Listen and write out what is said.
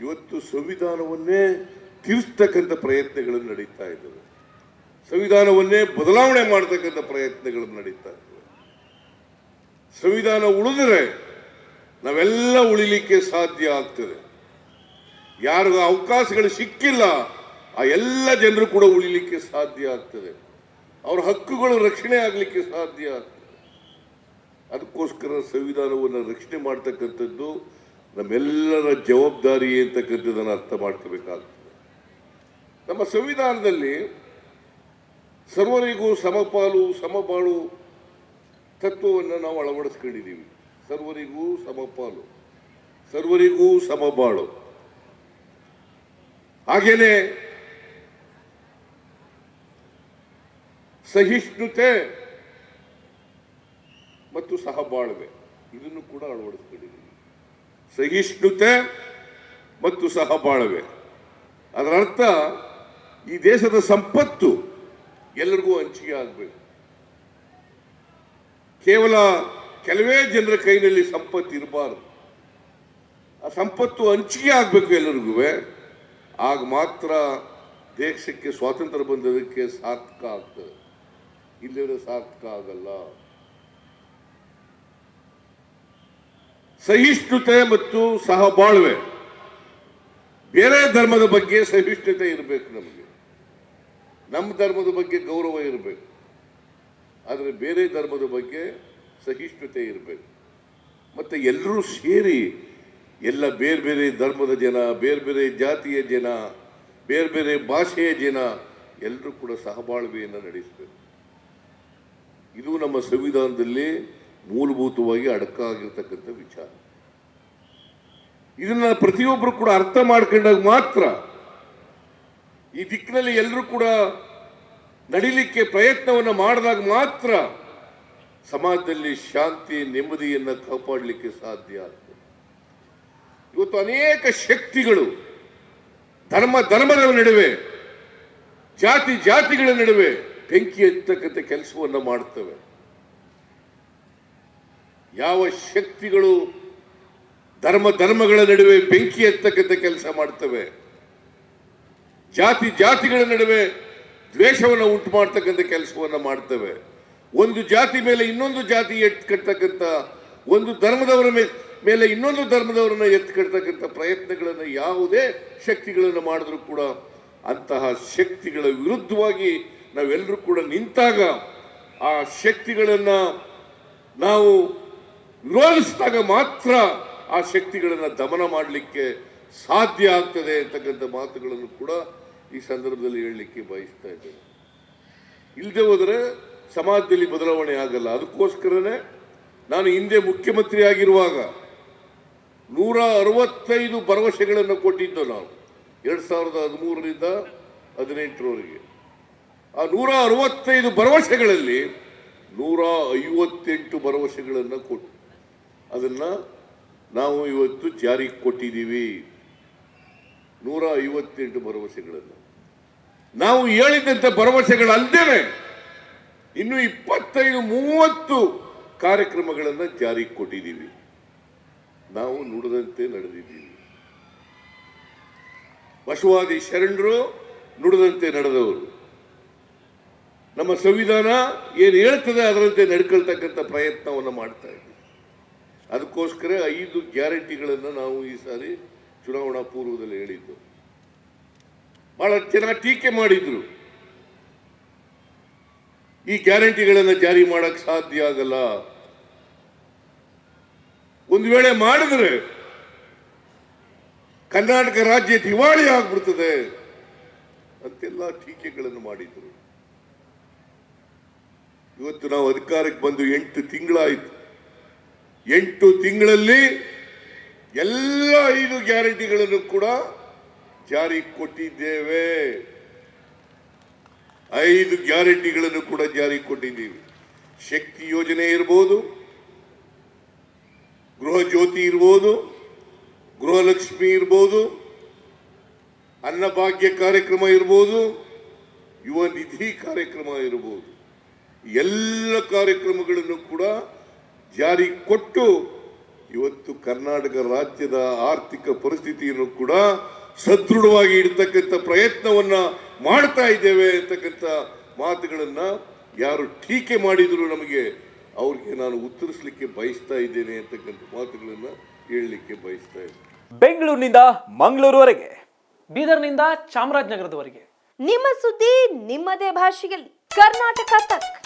ಇವತ್ತು ಸಂವಿಧಾನವನ್ನೇ ತಿರ್ಸ್ತಕ್ಕಂಥ ಪ್ರಯತ್ನಗಳು ನಡೀತಾ ಇದ್ದಾವೆ. ಸಂವಿಧಾನವನ್ನೇ ಬದಲಾವಣೆ ಮಾಡತಕ್ಕಂಥ ಪ್ರಯತ್ನಗಳು ನಡೀತಾ ಇದ್ದಾವೆ. ಸಂವಿಧಾನ ಉಳಿದರೆ ನಾವೆಲ್ಲ ಉಳಿಲಿಕ್ಕೆ ಸಾಧ್ಯ ಆಗ್ತದೆ. ಯಾರಿಗೂ ಅವಕಾಶಗಳು ಸಿಕ್ಕಿಲ್ಲ, ಆ ಎಲ್ಲ ಜನರು ಕೂಡ ಉಳಿಲಿಕ್ಕೆ ಸಾಧ್ಯ ಆಗ್ತದೆ. ಅವರ ಹಕ್ಕುಗಳು ರಕ್ಷಣೆ ಆಗಲಿಕ್ಕೆ ಸಾಧ್ಯ ಆಗ್ತದೆ. ಅದಕ್ಕೋಸ್ಕರ ಸಂವಿಧಾನವನ್ನು ರಕ್ಷಣೆ ಮಾಡ್ತಕ್ಕಂಥದ್ದು ನಮ್ಮೆಲ್ಲರ ಜವಾಬ್ದಾರಿ ಅಂತಕ್ಕಂಥದ್ದನ್ನು ಅರ್ಥ ಮಾಡ್ಕೋಬೇಕಾಗ್ತದೆ. ನಮ್ಮ ಸಂವಿಧಾನದಲ್ಲಿ ಸರ್ವರಿಗೂ ಸಮಪಾಲು ಸಮಬಾಳು ತತ್ವವನ್ನು ನಾವು ಅಳವಡಿಸ್ಕೊಂಡಿದ್ದೀವಿ. ಸರ್ವರಿಗೂ ಸಮಪಾಲು, ಸರ್ವರಿಗೂ ಸಮಬಾಳು. ಹಾಗೇನೆ ಸಹಿಷ್ಣುತೆ ಮತ್ತು ಸಹಬಾಳ್ವೆ, ಇದನ್ನು ಕೂಡ ಅಳವಡಿಸ್ಕೊಂಡಿದ್ದೀವಿ. ಸಹಿಷ್ಣುತೆ ಮತ್ತು ಸಹಬಾಳ್ವೆ. ಅದರ ಅರ್ಥ ಈ ದೇಶದ ಸಂಪತ್ತು ಎಲ್ಲರಿಗೂ ಹಂಚಿಕೆ ಆಗಬೇಕು. ಕೇವಲ ಕೆಲವೇ ಜನರ ಕೈನಲ್ಲಿ ಸಂಪತ್ತು ಇರಬಾರದು. ಆ ಸಂಪತ್ತು ಹಂಚಿಕೆ ಆಗಬೇಕು ಎಲ್ಲರಿಗೂ ಆಗ ಮಾತ್ರ ದೇಶಕ್ಕೆ ಸ್ವಾತಂತ್ರ್ಯ ಬಂದದಕ್ಕೆ ಸಾರ್ಥಕ ಆಗ್ತದೆ. ಇಲ್ಲದ ಸಾರ್ಥಕ ಆಗಲ್ಲ. ಸಹಿಷ್ಣುತೆ ಮತ್ತು ಸಹಬಾಳ್ವೆ. ಬೇರೆ ಧರ್ಮದ ಬಗ್ಗೆ ಸಹಿಷ್ಣುತೆ ಇರಬೇಕು ನಮಗೆ. ನಮ್ಮ ಧರ್ಮದ ಬಗ್ಗೆ ಗೌರವ ಇರಬೇಕು. ಆದರೆ ಬೇರೆ ಧರ್ಮದ ಬಗ್ಗೆ ಸಹಿಷ್ಣುತೆ ಇರಬೇಕು. ಮತ್ತು ಎಲ್ಲರೂ ಸೇರಿ ಎಲ್ಲ ಬೇರೆ ಬೇರೆ ಧರ್ಮದ ಜನ, ಬೇರೆ ಬೇರೆ ಜಾತಿಯ ಜನ, ಬೇರೆ ಬೇರೆ ಭಾಷೆಯ ಜನ ಎಲ್ಲರೂ ಕೂಡ ಸಹಬಾಳ್ವೆಯನ್ನು ನಡೆಸಬೇಕು. ಇದು ನಮ್ಮ ಸಂವಿಧಾನದಲ್ಲಿ ಮೂಲಭೂತವಾಗಿ ಅಡಕಾಗಿರ್ತಕ್ಕಂಥ ವಿಚಾರ. ಇದನ್ನ ಪ್ರತಿಯೊಬ್ಬರು ಕೂಡ ಅರ್ಥ ಮಾಡ್ಕೊಂಡಾಗ ಮಾತ್ರ ಈ ದಿಕ್ಕಿನಲ್ಲಿ ಎಲ್ಲರೂ ಕೂಡ ನಡಿಲಿಕ್ಕೆ ಪ್ರಯತ್ನವನ್ನು ಮಾಡಿದಾಗ ಮಾತ್ರ ಸಮಾಜದಲ್ಲಿ ಶಾಂತಿ, ನೆಮ್ಮದಿಯನ್ನು ಕಾಪಾಡಲಿಕ್ಕೆ ಸಾಧ್ಯ ಆಗ್ತದೆ. ಇವತ್ತು ಅನೇಕ ಶಕ್ತಿಗಳು ಧರ್ಮ ಧರ್ಮದ ನಡುವೆ, ಜಾತಿ, ಜಾತಿಗಳ ನಡುವೆ ಬೆಂಕಿ ಎತ್ತಕ್ಕಂಥ ಕೆಲಸವನ್ನು ಮಾಡ್ತವೆ. ಯಾವ ಶಕ್ತಿಗಳು ಧರ್ಮ ಧರ್ಮಗಳ ನಡುವೆ ಬೆಂಕಿ ಎತ್ತಕ್ಕಂಥ ಕೆಲಸ ಮಾಡ್ತವೆ? ಜಾತಿ ಜಾತಿಗಳ ನಡುವೆ ದ್ವೇಷವನ್ನು ಉಂಟು ಮಾಡ್ತಕ್ಕಂಥ ಕೆಲಸವನ್ನು ಮಾಡ್ತವೆ. ಒಂದು ಜಾತಿ ಮೇಲೆ ಇನ್ನೊಂದು ಜಾತಿ ಎತ್ಕಟ್ಟತಕ್ಕಂಥ ಒಂದು ಧರ್ಮದವರ ಮೇಲೆ ಇನ್ನೊಂದು ಧರ್ಮದವರನ್ನ ಕಟ್ಟತಕ್ಕಂಥ ಪ್ರಯತ್ನಗಳನ್ನು ಯಾವುದೇ ಶಕ್ತಿಗಳನ್ನು ಮಾಡಿದ್ರೂ ಕೂಡ ಅಂತಹ ಶಕ್ತಿಗಳ ವಿರುದ್ಧವಾಗಿ ನಾವೆಲ್ಲರೂ ಕೂಡ ನಿಂತಾಗ ಆ ಶಕ್ತಿಗಳನ್ನು ನಾವು ವಿರೋಧಿಸಿದಾಗ ಮಾತ್ರ ಆ ಶಕ್ತಿಗಳನ್ನು ದಮನ ಮಾಡಲಿಕ್ಕೆ ಸಾಧ್ಯ ಆಗ್ತದೆ ಅಂತಕ್ಕಂಥ ಮಾತುಗಳನ್ನು ಕೂಡ ಈ ಸಂದರ್ಭದಲ್ಲಿ ಹೇಳಲಿಕ್ಕೆ ಬಯಸ್ತಾ ಇದ್ದೇನೆ. ಇಲ್ಲದೆ ಹೋದರೆ ಸಮಾಜದಲ್ಲಿ ಬದಲಾವಣೆ ಆಗಲ್ಲ. ಅದಕ್ಕೋಸ್ಕರನೇ ನಾನು ಹಿಂದೆ ಮುಖ್ಯಮಂತ್ರಿ ಆಗಿರುವಾಗ ನೂರ ಅರವತ್ತೈದು ಭರವಸೆಗಳನ್ನು ಕೊಟ್ಟಿದ್ದು ನಾವು ಎರಡು ಸಾವಿರದ ಹದಿಮೂರರಿಂದ ಹದಿನೆಂಟರವರೆಗೆ. ಆ ನೂರ ಅರವತ್ತೈದು ಭರವಸೆಗಳಲ್ಲಿ ನೂರ ಐವತ್ತೆಂಟು ಭರವಸೆಗಳನ್ನು ಕೊಟ್ಟು. ಅದನ್ನು ನಾವು ಇವತ್ತು ಜಾರಿಗೆ ಕೊಟ್ಟಿದ್ದೀವಿ. ನೂರ ಐವತ್ತೆಂಟು ಭರವಸೆಗಳನ್ನು. ನಾವು ಹೇಳಿದಂಥ ಭರವಸೆಗಳಲ್ಲದೆ ಇನ್ನು ಇಪ್ಪತ್ತೈದು, ಮೂವತ್ತು ಕಾರ್ಯಕ್ರಮಗಳನ್ನು ಜಾರಿಗೆ ಕೊಟ್ಟಿದ್ದೀವಿ. ನಾವು ನುಡಿದಂತೆ ನಡೆದಿದ್ದೀವಿ. ಬಸವಾದಿ ಶರಣರು ನುಡಿದಂತೆ ನಡೆದವರು. ನಮ್ಮ ಸಂವಿಧಾನ ಏನು ಹೇಳ್ತದೆ ಅದರಂತೆ ನಡ್ಕೊಳ್ತಕ್ಕಂಥ ಪ್ರಯತ್ನವನ್ನು ಮಾಡ್ತಾ ಇದ್ದೀವಿ ಅದಕ್ಕೋಸ್ಕರ ಐದು ಗ್ಯಾರಂಟಿಗಳನ್ನು ನಾವು ಈ ಸಾರಿ ಚುನಾವಣಾ ಪೂರ್ವದಲ್ಲಿ ಹೇಳಿದ್ದು. ಬಹಳ ಜನ ಟೀಕೆ ಮಾಡಿದ್ರು. ಈ ಗ್ಯಾರಂಟಿಗಳನ್ನು ಜಾರಿ ಮಾಡಕ್ ಸಾಧ್ಯ ಆಗಲ್ಲ. ಒಂದು ವೇಳೆ ಮಾಡಿದ್ರೆ ಕರ್ನಾಟಕ ರಾಜ್ಯ ದಿವಾಳಿ ಆಗ್ಬಿಡ್ತದೆ. ಅಂತೆಲ್ಲ ಟೀಕೆಗಳನ್ನು ಮಾಡಿದ್ರು. ಇವತ್ತು ನಾವು ಅಧಿಕಾರಕ್ಕೆ ಬಂದು ಎಂಟು ತಿಂಗಳಾಯಿತು. ಎಂಟು ತಿಂಗಳಲ್ಲಿ ಎಲ್ಲ ಐದು ಗ್ಯಾರಂಟಿಗಳನ್ನು ಕೂಡ ಜಾರಿ ಕೊಟ್ಟಿದ್ದೇವೆ. ಐದು ಗ್ಯಾರಂಟಿಗಳನ್ನು ಕೂಡ ಜಾರಿ ಕೊಟ್ಟಿದ್ದೀವಿ. ಶಕ್ತಿ ಯೋಜನೆ ಇರ್ಬೋದು, ಗೃಹ ಜ್ಯೋತಿ ಇರ್ಬೋದು ಗೃಹಲಕ್ಷ್ಮಿ ಇರ್ಬೋದು ಅನ್ನಭಾಗ್ಯ ಕಾರ್ಯಕ್ರಮ ಇರ್ಬೋದು, ಯುವ ನಿಧಿ ಕಾರ್ಯಕ್ರಮ ಇರ್ಬೋದು. ಎಲ್ಲ ಕಾರ್ಯಕ್ರಮಗಳನ್ನು ಕೂಡ ಜಾರಿ ಕೊಟ್ಟು ಇವತ್ತು ಕರ್ನಾಟಕ ರಾಜ್ಯದ ಆರ್ಥಿಕ ಪರಿಸ್ಥಿತಿಯನ್ನು ಕೂಡ ಸದೃಢವಾಗಿ ಇಡ್ತಕ್ಕಂಥ ಪ್ರಯತ್ನವನ್ನ ಮಾಡ್ತಾ ಇದ್ದೇವೆ ಅಂತಕ್ಕಂಥ ಮಾತುಗಳನ್ನ ಯಾರು ಟೀಕೆ ಮಾಡಿದ್ರು ನಮಗೆ ಅವ್ರಿಗೆ ನಾನು ಉತ್ತರಿಸಲಿಕ್ಕೆ ಬಯಸ್ತಾ ಇದ್ದೇನೆ ಅಂತಕ್ಕಂಥ ಮಾತುಗಳನ್ನ ಹೇಳಲಿಕ್ಕೆ ಬಯಸ್ತಾ ಇದ್ದೇನೆ. ಬೆಂಗಳೂರಿನಿಂದ ಮಂಗಳೂರುವರೆಗೆ ಬೀದರ್ನಿಂದ ಚಾಮರಾಜನಗರದವರೆಗೆ. ನಿಮ್ಮ ಸುದ್ದಿ ನಿಮ್ಮದೇ ಭಾಷೆಯಲ್ಲಿ. ಕರ್ನಾಟಕ ತಕ್.